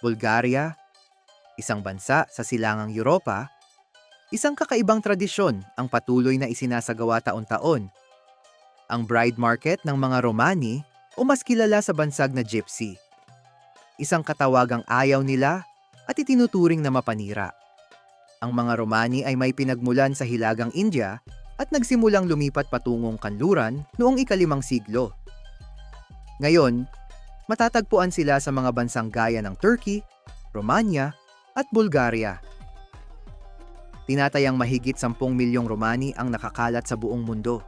Bulgaria, isang bansa sa silangang Europa, isang kakaibang tradisyon ang patuloy na isinasagawa taon-taon. Ang bride market ng mga Romani o mas kilala sa bansag na gypsy. Isang katawagang ayaw nila at itinuturing na mapanira. Ang mga Romani ay may pinagmulan sa Hilagang India at nagsimulang lumipat patungong kanluran noong ikalimang siglo. Ngayon, matatagpuan sila sa mga bansang gaya ng Turkey, Romania, at Bulgaria. Tinatayang mahigit 10 milyong Romani ang nakakalat sa buong mundo.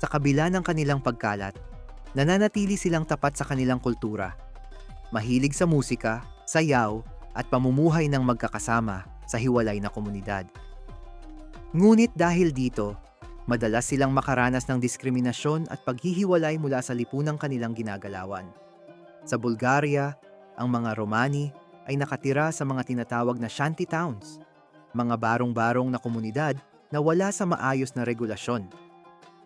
Sa kabila ng kanilang pagkalat, nananatili silang tapat sa kanilang kultura. Mahilig sa musika, sayaw, at pamumuhay ng magkakasama sa hiwalay na komunidad. Ngunit dahil dito, madalas silang makaranas ng diskriminasyon at paghihiwalay mula sa lipunang kanilang ginagalawan. Sa Bulgaria, ang mga Romani ay nakatira sa mga tinatawag na shanty towns, mga barong-barong na komunidad na wala sa maayos na regulasyon.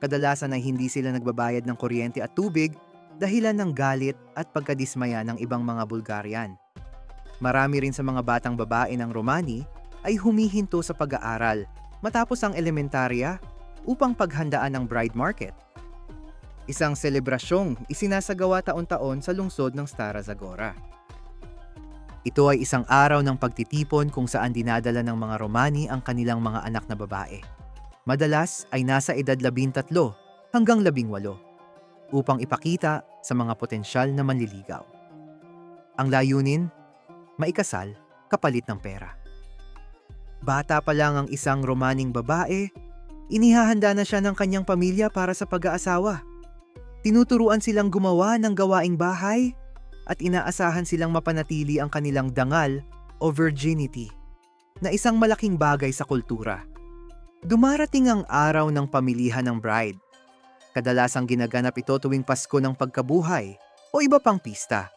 Kadalasan ay hindi sila nagbabayad ng kuryente at tubig dahilan ng galit at pagkadismaya ng ibang mga Bulgarian. Marami rin sa mga batang babae ng Romani ay humihinto sa pag-aaral matapos ang elementarya upang paghandaan ng bride market. Isang selebrasyong isinasagawa taon-taon sa lungsod ng Stara Zagora. Ito ay isang araw ng pagtitipon kung saan dinadala ng mga Romani ang kanilang mga anak na babae. Madalas ay nasa edad 13 hanggang 18 upang ipakita sa mga potensyal na manliligaw. Ang layunin, maikasal kapalit ng pera. Bata pa lang ang isang Romaning babae, inihahanda na siya ng kanyang pamilya para sa pag-aasawa. Tinuturuan silang gumawa ng gawaing bahay at inaasahan silang mapanatili ang kanilang dangal o virginity na isang malaking bagay sa kultura. Dumarating ang araw ng pamilihan ng bride. Kadalasang ginaganap ito tuwing Pasko ng pagkabuhay o iba pang pista.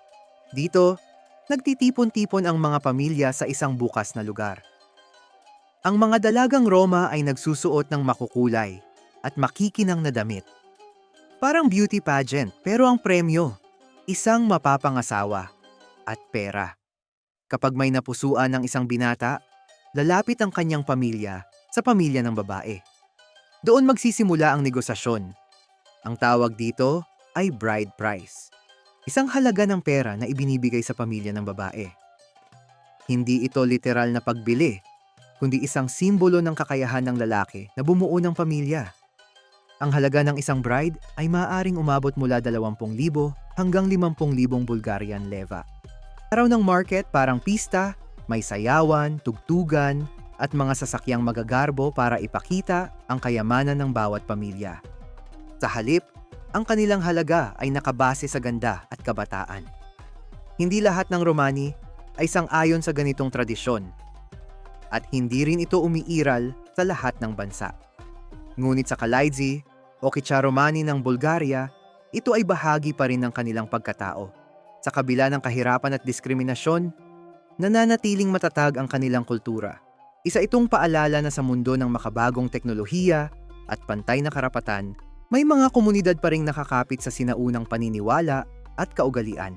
Dito, nagtitipon-tipon ang mga pamilya sa isang bukas na lugar. Ang mga dalagang Roma ay nagsusuot ng makukulay at makikinang na damit. Parang beauty pageant pero ang premyo, isang mapapangasawa at pera. Kapag may napusuan ng isang binata, lalapit ang kanyang pamilya sa pamilya ng babae. Doon magsisimula ang negosasyon. Ang tawag dito ay bride price. Isang halaga ng pera na ibinibigay sa pamilya ng babae. Hindi ito literal na pagbili, kundi isang simbolo ng kakayahan ng lalaki na bumuo ng pamilya. Ang halaga ng isang bride ay maaaring umabot mula 20,000 hanggang 50,000 Bulgarian leva. Araw ng market parang pista, may sayawan, tugtugan, at mga sasakyang magagarbo para ipakita ang kayamanan ng bawat pamilya. Sa halip, ang kanilang halaga ay nakabase sa ganda at kabataan. Hindi lahat ng Romani ay sang-ayon sa ganitong tradisyon at hindi rin ito umiiral sa lahat ng bansa. Ngunit sa Kalaidzi o Kicharomani ng Bulgaria, ito ay bahagi pa rin ng kanilang pagkatao. Sa kabila ng kahirapan at diskriminasyon, nananatiling matatag ang kanilang kultura. Isa itong paalala na sa mundo ng makabagong teknolohiya at pantay na karapatan, may mga komunidad pa ring nakakapit sa sinaunang paniniwala at kaugalian.